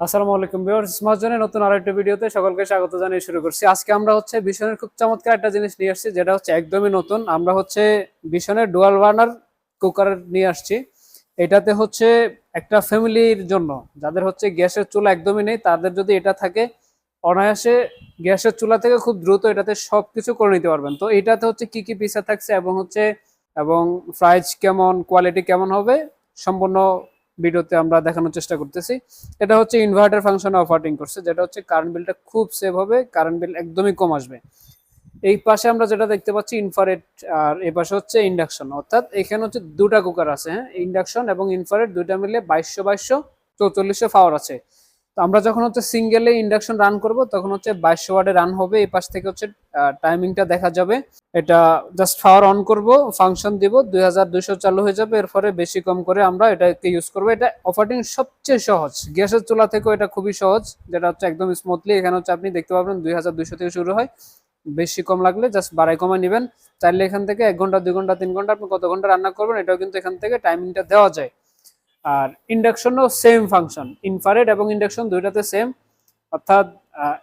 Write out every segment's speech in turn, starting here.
আসসালামু আলাইকুম ভিউয়ার্স স্মার্টজনের নতুন আরেকটা ভিডিওতে সকলকে স্বাগত জানিয়ে শুরু করছি। আজকে আমরা হচ্ছে ভীষণের খুব চমৎকার একটা জিনিস নিয়ে আসছি, যেটা হচ্ছে একদমই নতুন। আমরা হচ্ছে ভীষণের ডুয়াল বার্নার কুকার নিয়ে আসছি। এটাতে হচ্ছে একটা ফ্যামিলির জন্য, যাদের হচ্ছে গ্যাসের চুলা একদমই নেই, তাদের যদি এটা থাকে, অনায়াসে গ্যাসের চুলা থেকে খুব দ্রুত এটাতে সব কিছু করে নিতে পারবেন। তো এটাতে হচ্ছে কি কি পিসা থাকছে এবং হচ্ছে, এবং প্রাইস কেমন কোয়ালিটি কেমন হবে, সম্পূর্ণ ভিডিওতে আমরা দেখানোর চেষ্টা করতেছি। এটা হচ্ছে ইনভার্টার ফাংশন অফারটিং করছে, যেটা হচ্ছে কারেন্ট বিলটা খুব সেভ হবে কারেন্ট বিল একদমই কম আসবে। এই পাশে আমরা যেটা দেখতে পাচ্ছি ইনফারেট আর এই পাশে হচ্ছে ইন্ডাকশন অর্থাৎ এখানে হচ্ছে দুটা কুকার আছে হ্যাঁ? ইন্ডাকশন এবং ইনফারেট দুইটা মিলে বাইশশো বাইশশো চৌচল্লিশশো পাওয়ার আছে। তো আমরা যখন হচ্ছে সিঙ্গেলে ইন্ডাকশন রান করব, তখন হচ্ছে বাইশশো ওয়ার্ডে রান হবে। এই পাশ থেকে হচ্ছে টাইমিংটা দেখা যাবে। এটা জাস্ট পাওয়ার অন করব ফাংশন দিব, দুই হাজার দুইশো চালু হয়ে যাবে। এরপরে বেশি কম করে আমরা এটাকে ইউজ করব। এটা অপারেটিং সবচেয়ে সহজ। গ্যাসের চুলা থেকেও এটা খুবই সহজ, যেটা হচ্ছে একদম স্মুথলি এখানে হচ্ছে আপনি দেখতে পাবেন দুই হাজার দুইশো থেকে শুরু হয়। বেশি কম লাগলে জাস্ট বাড়াই কমায় নেবেন। চাইলে এখান থেকে এক ঘণ্টা, দুই ঘণ্টা, তিন ঘণ্টা আপনি কত ঘণ্টা রান্না করবেন, এটাও কিন্তু এখান থেকে টাইমিংটা দেওয়া যায়। আর ইন্ডাকশনও সেম ফাংশন ইনফারেড এবং ইন্ডাকশন দুইটাতে সেম অর্থাৎ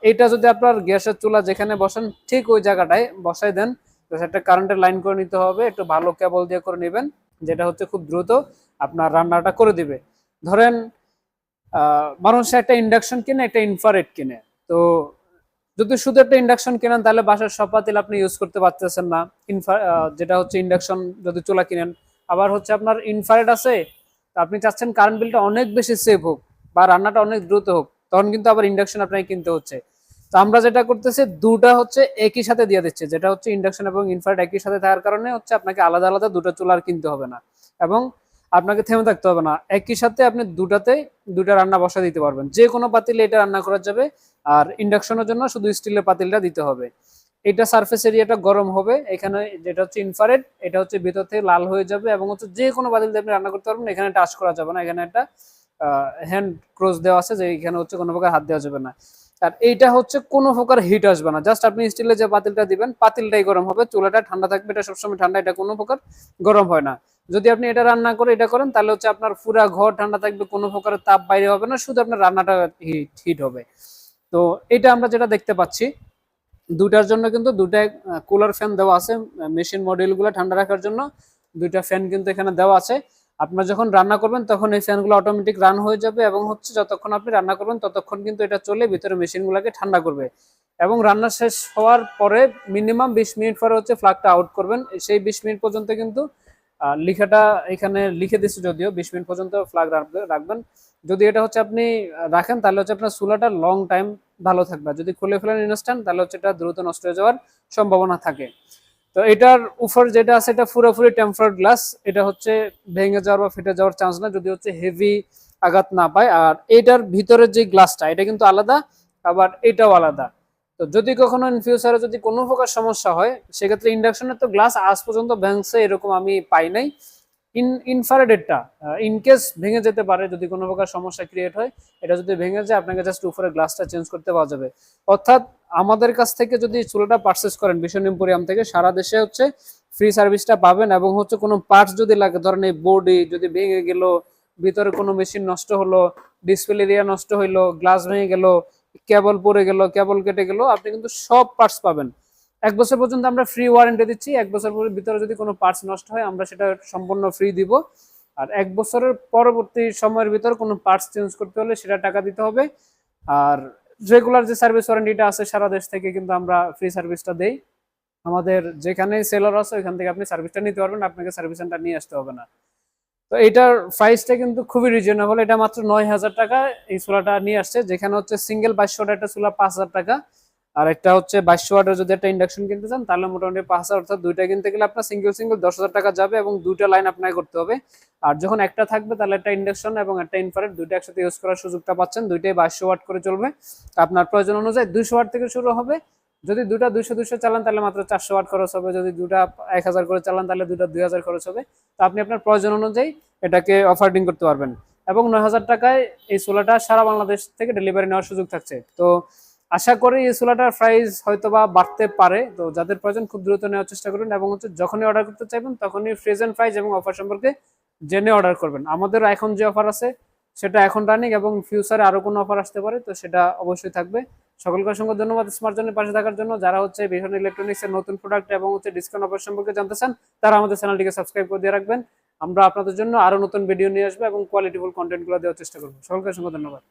এটা যদি আপনার গ্যাসের চুলা যেখানে বসেন, ঠিক ওই জায়গাটায় বসাই দেন, তো একটা কারেন্টের লাইন করে নিতে হবে, একটু ভালো কেবল দিয়ে করে নেবেন, যেটা হচ্ছে খুব দ্রুত আপনার রান্নাটা করে দিবে। ধরেন মানুষ একটা ইন্ডাকশন কিনে, একটা ইনফারেট কিনে। তো যদি শুধু একটা ইন্ডাকশন কেনেন, তাহলে বাসার সব আপনি ইউজ করতে পারতেছেন না। ইনফা যেটা হচ্ছে ইন্ডাকশন যদি চুলা কিনেন। আবার হচ্ছে আপনার ইনফারেট আছে আপনি চাচ্ছেন কারেন্ট বিলটা অনেক বেশি সেভ হোক বা রান্নাটা অনেক দ্রুত হোক, তখন কিন্তু আবার ইন্ডাকশন আপনাকে কিনতে হচ্ছে। তো আমরা যেটা করতেছি, দুটা হচ্ছে একই সাথে দিয়ে দিচ্ছে, যেটা হচ্ছে ইন্ডাকশন এবং ইনফ্রারেট একই সাথে থাকার কারণে হচ্ছে আপনাকে আলাদা আলাদা দুটো চুলার কিনতে হবে না। এবং আপনাকে থেমে থাকতে হবে না, একই সাথে আপনি দুটাতে দুটা রান্না বসা দিতে পারবেন। যে কোনো পাতিলে এটা রান্না করা যাবে, আর ইন্ডাকশনের জন্য শুধু স্টিলের পাতিলটা দিতে হবে। এটা সারফেস এরিয়াটা গরম হবে। এখানে যেটা হচ্ছে ইনফ্রারেড এটা হচ্ছে ভিতর থেকে লাল হয়ে যাবে এবং হচ্ছে যে কোনো পাতিল দিয়ে আপনি রান্না করতে পারবেন, এখানে টাচ করা যাবে না। এখানে একটা হ্যান্ড ক্রোজ দেওয়া আছে যে এখানে হচ্ছে কোনো প্রকার হাত দেওয়া যাবে না। আর এইটা হচ্ছে কোনো প্রকার হিট আসবে না। জাস্ট আপনি স্টিলের যে পাতিলটা দিবেন, পাতিলটাই গরম হবে, চুলাটা ঠান্ডা থাকবে, এটা সবসময় ঠান্ডা, এটা কোনো প্রকার গরম হয় না। যদি আপনি এটা রান্না করে, এটা করেন, তাহলে হচ্ছে আপনার পুরা ঘর ঠান্ডা থাকবে, কোনো প্রকারের তাপ বাইরে হবে না, শুধু আপনার রান্নাটা হিট হিট হবে। তো এটা আমরা যেটা দেখতে পাচ্ছি দুটার জন্য কিন্তু দুটা কুলার ফ্যান দেওয়া আছে। মেশিন মডেলগুলো ঠান্ডা রাখার জন্য দুইটা ফ্যান কিন্তু এখানে দেওয়া আছে। আপনার যখন রান্না করবেন তখন এই ফ্যানগুলো অটোমেটিক রান হয়ে যাবে এবং হচ্ছে যতক্ষণ আপনি রান্না করবেন ততক্ষণ কিন্তু এটা চলে ভিতরে মেশিনগুলোকে ঠান্ডা করবে। এবং রান্না শেষ হওয়ার পরে মিনিমাম বিশ মিনিট পরে হচ্ছে ফ্লাগটা আউট করবেন। সেই বিশ মিনিট পর্যন্ত কিন্তু লিখাটা এখানে লিখে দিচ্ছে যদিও, বিশ মিনিট পর্যন্ত ফ্লাগ রাখবেন। যদি এটা হচ্ছে আপনি রাখেন তাহলে হচ্ছে আপনার চুলাটা লং টাইম ভালো থাকবে। যদি খুলে ফেলেন ইনস্ট্যান্ট তাহলে হচ্ছে এটা দ্রুত নষ্ট হয়ে যাওয়ার সম্ভাবনা থাকে। তো এটার উপর যেটা আছে, এটা পুরোপুরি টেম্পার্ড গ্লাস এটা হচ্ছে ভেঙে যাওয়ার বা ফেটে যাওয়ার চান্স না, যদি হচ্ছে হেভি আঘাত না পায়। আর এটার ভিতরের যে গ্লাসটা এটা কিন্তু আলাদা, আবার এটাও আলাদা। তো যদি কখনো ইন ফিউচারে যদি কোনো প্রকার সমস্যা হয়, সেক্ষেত্রে ইন্ডাকশনের তো গ্লাস আজ পর্যন্ত ভেঙছে, এরকম আমি পাই নাই। ইন ইনফারেডেরটা ইনকেস ভেঙে যেতে পারে, যদি কোনো প্রকার সমস্যা ক্রিয়েট হয়, এটা যদি ভেঙে যায়, আপনাকে জাস্ট উপরে গ্লাসটা চেঞ্জ করতে পাওয়া যাবে। অর্থাৎ আমাদের কাছ থেকে যদি চুলাটা পারচেস করেন, ভীষণ এম্পোরিয়াম থেকে, সারা দেশে হচ্ছে ফ্রি সার্ভিসটা পাবেন এবং হচ্ছে কোনো পার্টস যদি লাগে, ধরেন এই বডি যদি ভেঙে গেল, ভিতরে কোনো মেশিন নষ্ট হলো ডিসপ্লে এরিয়া নষ্ট হইল গ্লাস ভেঙে গেল কেবল পড়ে গেল কেবল কেটে গেল, আপনি কিন্তু সব পার্টস পাবেন। এক বছর পর্যন্ত আমরা ফ্রি ওয়ারেন্টি দিচ্ছি, এক বছর ভিতরে যদি কোনো পার্টস নষ্ট হয়, আমরা সেটা সম্পূর্ণ ফ্রি দিব। আর এক বছরের পরবর্তী সময়ের ভিতরে কোনো পার্টস চেঞ্জ করতে হলে সেটা টাকা দিতে হবে। আর রেগুলার যে সার্ভিস ওয়ারেন্টিটা আছে সারা দেশ থেকে কিন্তু আমরা ফ্রি সার্ভিসটা দেই। আমাদের যেখানে সেলার আছে, ওইখান থেকে আপনি সার্ভিসটা নিতে পারবেন, আপনাকে সার্ভিস সেন্টার নিয়ে আসতে হবে না। তো এটার প্রাইসটা কিন্তু খুবই রিজনেবল এটা মাত্র নয় হাজার টাকা এই চুলাটা নিয়ে আসছে, যেখানে হচ্ছে সিঙ্গেল বাইশশো একটা চুলা পাঁচ হাজার টাকা। আর একটা হচ্ছে বাইশশো ওয়াটের যদি একটা ইন্ডাকশন কিনতে চান, তাহলে মোটামুটি পাঁচ হাজার অর্থাৎ দুইটা কিনতে গেলে আপনার সিঙ্গেল সিঙ্গেল দশ হাজার টাকা যাবে এবং দুইটা লাইন আপনাকে করতে হবে। আর যখন একটা থাকবে, তাহলে একটা ইন্ডাকশন এবং একটা ইনফারেট দুইটা একসাথে ইউজ করার সুযোগটা পাচ্ছেন। দুইটাই বাইশশো ওয়াট করে চলবে। আপনার প্রয়োজন অনুযায়ী দুইশো ওয়াট থেকে শুরু হবে। যদি দুটা দুইশো দুইশো চালান, তাহলে মাত্র চারশো ওয়াট খরচ হবে। যদি দুটা এক হাজার করে চালান, তাহলে দুটা দুই হাজার খরচ হবে। তো আপনি আপনার প্রয়োজন অনুযায়ী এটাকে অফারিং করতে পারবেন। এবং নয় হাজার টাকায় এই সোলাটা সারা বাংলাদেশ থেকে ডেলিভারি নেওয়ার সুযোগ থাকছে। তো আশা করি এই সোলাটার প্রাইস হয়তো বা বাড়তে পারে। তো যাদের প্রয়োজন খুব দ্রুত নেওয়ার চেষ্টা করুন এবং হচ্ছে যখনই অর্ডার করতে চাইবেন, তখনই ফ্রেজেন্ট প্রাইস এবং অফার সম্পর্কে জেনে অর্ডার করবেন। আমাদের এখন যে অফার আছে, সেটা এখন রানিং এবং ফিউচারে আরও কোনো অফার আসতে পারে, তো সেটা অবশ্যই থাকবে। সকলকে অসংখ্য ধন্যবাদ স্মার্ট জোনের পাশে থাকার জন্য। যারা হচ্ছে ভীষণ ইলেকট্রনিক্সের নতুন প্রোডাক্ট এবং হচ্ছে ডিসকাউন্ট অফার সম্পর্কে জানতে চান, তারা আমাদের চ্যানেলটিকে সাবস্ক্রাইব করে দিয়ে রাখবেন। আমরা আপনাদের জন্য আরও নতুন ভিডিও নিয়ে আসব এবং কোয়ালিটিফুল কন্টেন্টগুলো দেওয়ার চেষ্টা করব। সকলকে অসংখ্য ধন্যবাদ।